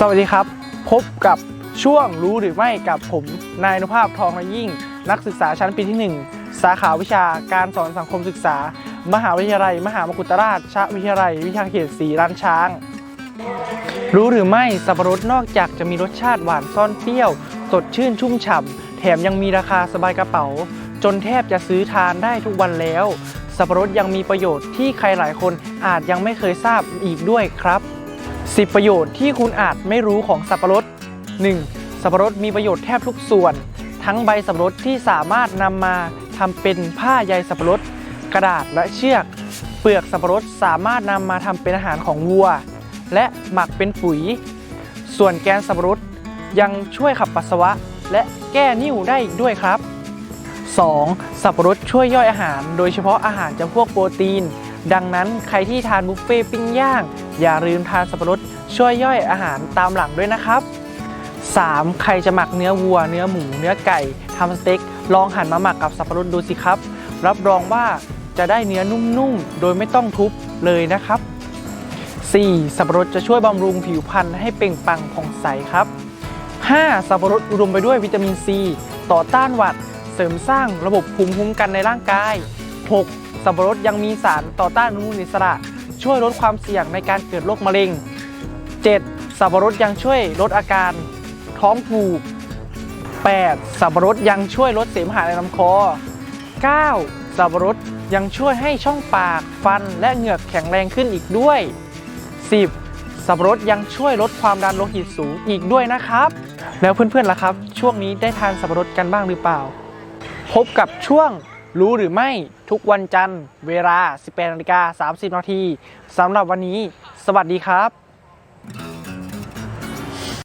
สวัสดีครับ พบกับช่วงรู้หรือไม่กับผมนายนุภาพทองระยิ่ง นักศึกษาชั้นปีที่ 1 สาขาวิชาการสอนสังคมศึกษา มหาวิทยาลัย มหามกุฏราชวิทยาลัย วิทยาเขตสีร้านช้าง รู้หรือไม่สับปะรดนอกจากจะมีรสชาติหวานซ่อนเปรี้ยว สดชื่นชุ่มฉ่ำแถมยังมีราคาสบายกระเป๋า จนแทบจะซื้อทานได้ทุกวันแล้ว สับปะรดยังมีประโยชน์ที่ใครหลายคนอาจยังไม่เคยทราบอีกด้วยครับ 10 ประโยชน์ที่คุณอาจไม่รู้ของสับปะรด 1. สับปะรดมีประโยชน์แทบทุกส่วน ทั้งใบสับปะรดที่สามารถนำมาทำเป็นผ้าใยสับปะรด กระดาษและเชือก เปลือกสับปะรดสามารถนำมาทำเป็นอาหารของวัว และหมักเป็นปุ๋ย ส่วนแกนสับปะรดยังช่วยขับปัสสาวะ และแก้นิ่วได้อีกด้วยครับ 2. สับปะรดช่วยย่อยอาหาร โดยเฉพาะอาหารจำพวกโปรตีน ดังนั้นใครที่ทานบุฟเฟ่ปิ้งย่าง อย่าลืมทานสับปะรดช่วยย่อยอาหารตามหลังด้วยนะครับ 3. ใครจะหมักเนื้อวัว เนื้อหมู เนื้อไก่ทำสเต็ก ลองหั่นมาหมักกับสับปะรดดูสิครับ รับรองว่าจะได้เนื้อนุ่มๆ โดยไม่ต้องทุบเลยนะครับ 4. สับปะรดจะช่วยบำรุงผิวพรรณให้เปล่งปลั่งผ่องใสครับ 5. สับปะรดอุดมไปด้วยวิตามินซีต่อต้านหวัด เสริมสร้างระบบภูมิคุ้มกันในร่างกาย 6. สับปะรดยังมีสารต่อต้านอนุมูลอิสระ ช่วยลดความเสี่ยงในการเกิดโรคมะเร็ง 7. สับปะรดยังช่วยลดอาการท้องผูก 8. สับปะรดยังช่วยลดเสมหะในลำคอ 9. สับปะรดยังช่วยให้ช่องปากฟันและเหงือกแข็งแรงขึ้นอีกด้วย 10. สับปะรดยังช่วยลดความดันโลหิตสูงอีกด้วยนะครับ แล้วเพื่อนๆล่ะครับ ช่วงนี้ได้ทานสับปะรดกันบ้างหรือเปล่า พบกับช่วง รู้หรือไม่ทุกวันจันทร์เวลา 18นาฬิกา30 นาทีสำหรับวันนี้ สวัสดีครับ